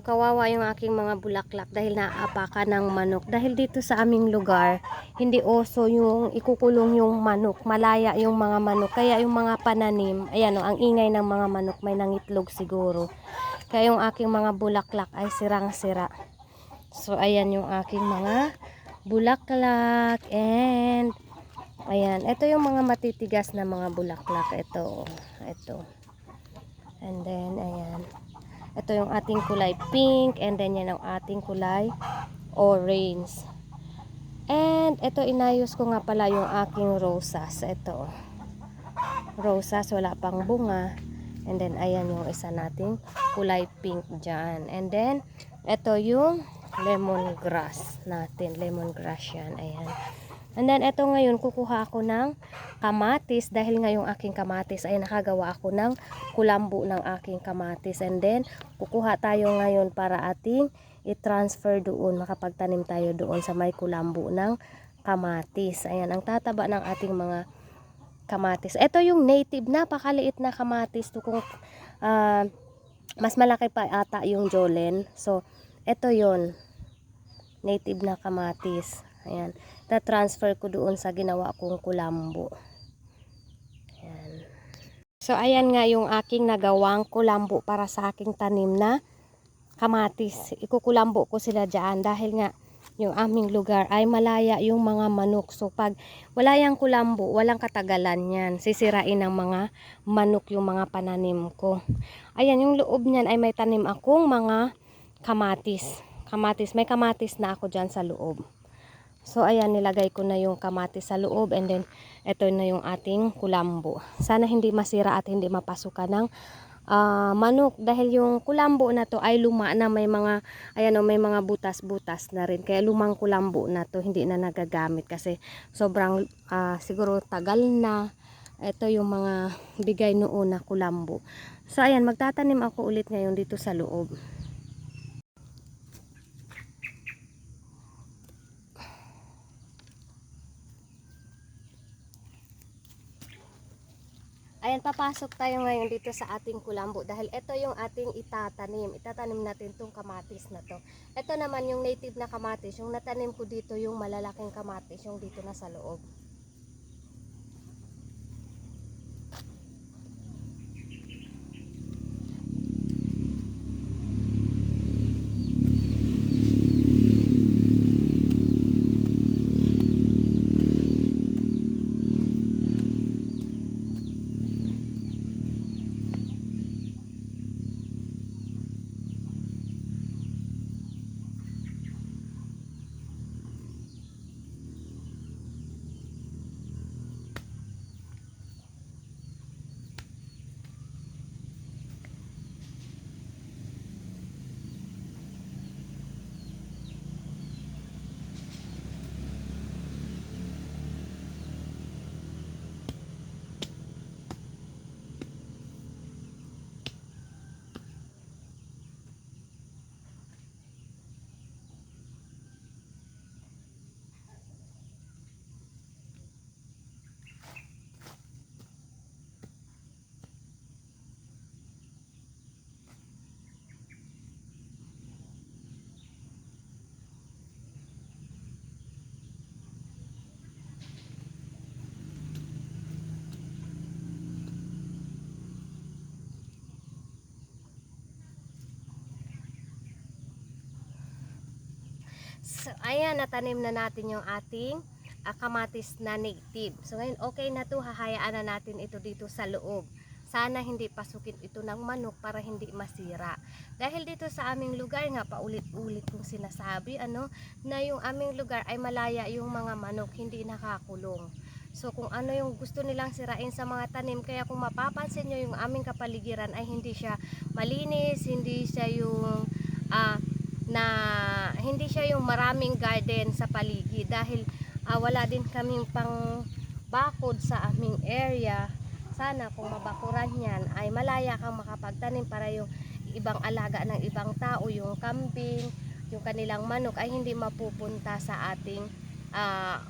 Kawawa yung aking mga bulaklak dahil naapaka ng manok. Dahil dito sa aming lugar, hindi oso yung ikukulong yung manok. Malaya yung mga manok. Kaya yung mga pananim, ayan o, ang ingay ng mga manok, may nangitlog siguro. Kaya yung aking mga bulaklak ay sirang-sira. So, ayan yung aking mga bulaklak. And, ayan. Ito yung mga matitigas na mga bulaklak. Ito, ito. And then, ayan. Ito yung ating kulay pink. And then, yan ang ating kulay orange. And, ito inayos ko nga pala yung aking rosas. Ito. Rosas, wala pang bunga. And then, ayan yung isa nating kulay pink dyan. And then, ito yung lemongrass natin. Lemongrass yan. Ayan. And then, ito ngayon, kukuha ako ng kamatis. Dahil ngayong aking kamatis ay nakagawa ako ng kulambo ng aking kamatis. And then, kukuha tayo ngayon para ating i-transfer doon. Makapagtanim tayo doon sa may kulambo ng kamatis. Ayan, ang tataba ng ating mga kamatis. Ito yung native, napakaliit na kamatis. To kung ah, mas malaki pa ata yung jolen. So, ito yon native na kamatis. Ayan. Ta-transfer ko doon sa ginawa kong kulambo. Ayan. So, ayan nga yung aking nagawang kulambo para sa aking tanim na kamatis. Ikukulambo ko sila dyan dahil nga yung aming lugar ay malaya yung mga manok. So, pag wala yung kulambo, walang katagalan yan. Sisirain ng mga manok yung mga pananim ko. Ayan, yung loob niyan ay may tanim akong mga kamatis. Kamatis. May kamatis na ako dyan sa loob. So, ayan, nilagay ko na yung kamatis sa loob and then, ito na yung ating kulambo. Sana hindi masira at hindi mapasukan ng ah, manok dahil yung kulambo na to ay luma na. May mga ayan o, may mga butas-butas na rin. Kaya lumang kulambo na to hindi na nagagamit kasi sobrang ah, siguro tagal na ito yung mga bigay noon na kulambo. So ayan magtatanim ako ulit ngayon dito sa loob Ayan, papasok tayo ngayon dito sa ating kulambo dahil ito yung ating itatanim. Itatanim natin tong kamatis na to. Ito naman yung native na kamatis. Yung natanim ko dito yung malalaking kamatis, yung dito na sa loob. So, ayan, natanim na natin yung ating ah, kamatis na native. So, ngayon, okay na to. Hahayaan na natin ito dito sa loob. Sana hindi pasukin ito ng manok para hindi masira. Dahil dito sa aming lugar nga, paulit-ulit kong sinasabi, ano, na yung aming lugar ay malaya yung mga manok, hindi nakakulong. So kung ano yung gusto nilang sirain sa mga tanim, kaya kung mapapansin nyo yung aming kapaligiran ay hindi siya malinis, hindi siya yung ah, na hindi siya yung maraming garden sa paligid dahil ah, wala din kaming pang bakod sa aming area. Sana kung mabakuran yan ay malaya kang makapagtanim para yung ibang alaga ng ibang tao, yung kambing, yung kanilang manok ay hindi mapupunta sa ating ah,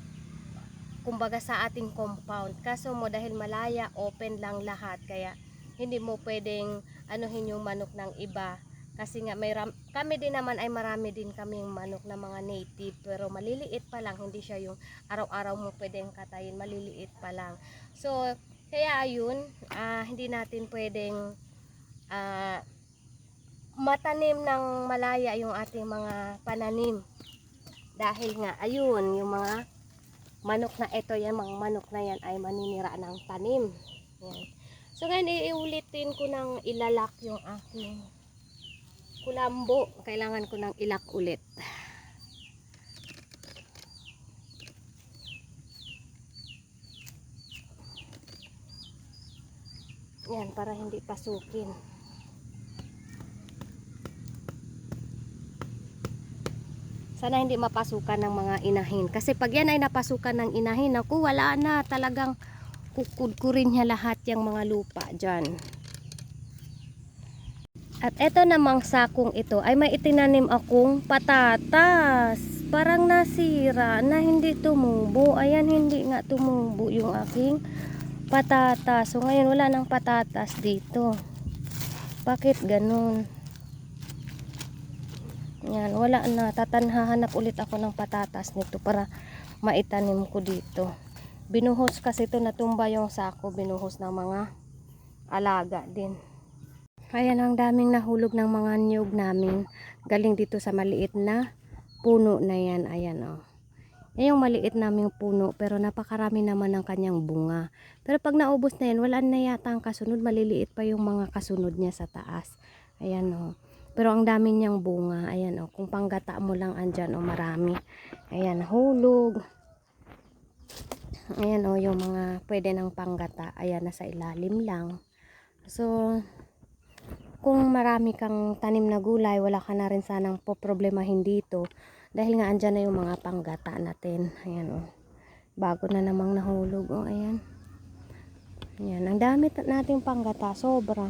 kumbaga sa ating compound. Kaso mo dahil malaya, open lang lahat. Kaya hindi mo pwedeng anuhin yung manok ng iba Kasi nga may ram- kami din naman ay marami din kaming manok na mga native pero maliliit pa lang, hindi siya yung araw-araw mo pwedeng katayin, maliliit pa lang. So, kaya ayun, ah, hindi natin pwedeng ah, matanim ng malaya yung ating mga pananim. Dahil nga, ayun, yung mga manok na ito, yan, mga manok na yan ay maninira ng tanim. Yan. So ngayon, iulitin ko ng ilalak yung aking kulambo. Kailangan ko ng ilak ulit. Yan, para hindi pasukin. Sana hindi mapasukan ng mga inahin. Kasi pag yan ay napasukan ng inahin, ako wala na talagang kukudkurin niya lahat yung mga lupa dyan. At eto namang sakong ito ay may itinanim akong patatas. Parang nasira na hindi tumubo. Ayan, hindi nga tumubo yung aking patatas. So ngayon wala nang patatas dito. Bakit ganun? Yan, wala na. Tatanhahanap ulit ako ng patatas nito para maitanim ko dito. Binuhos kasi ito natumba yung sako. Binuhos ng mga alaga din. Ayan ang daming nahulog ng mga niyog namin. Galing dito sa maliit na puno na yan. Ayan o. Oh. Yan yung maliit naming puno pero napakarami naman ng kanyang bunga. Pero pag naubos na yan, wala na yata ang kasunod. Maliliit pa yung mga kasunod niya sa taas. Ayan o. Oh. Pero ang dami niyang bunga. Ayan o. Kung panggata mo lang andyan o marami. Ayan, hulog. Ayan o, yung mga pwede ng panggata. Ayan, nasa ilalim lang. So, kung marami kang tanim na gulay, wala ka na rin sanang poproblemahin dito. Dahil nga andyan na yung mga panggata natin. Ayan o. Oh. Bago na namang nahulog. O, oh, ayan. Ayan. Ang dami natin panggata. Sobra.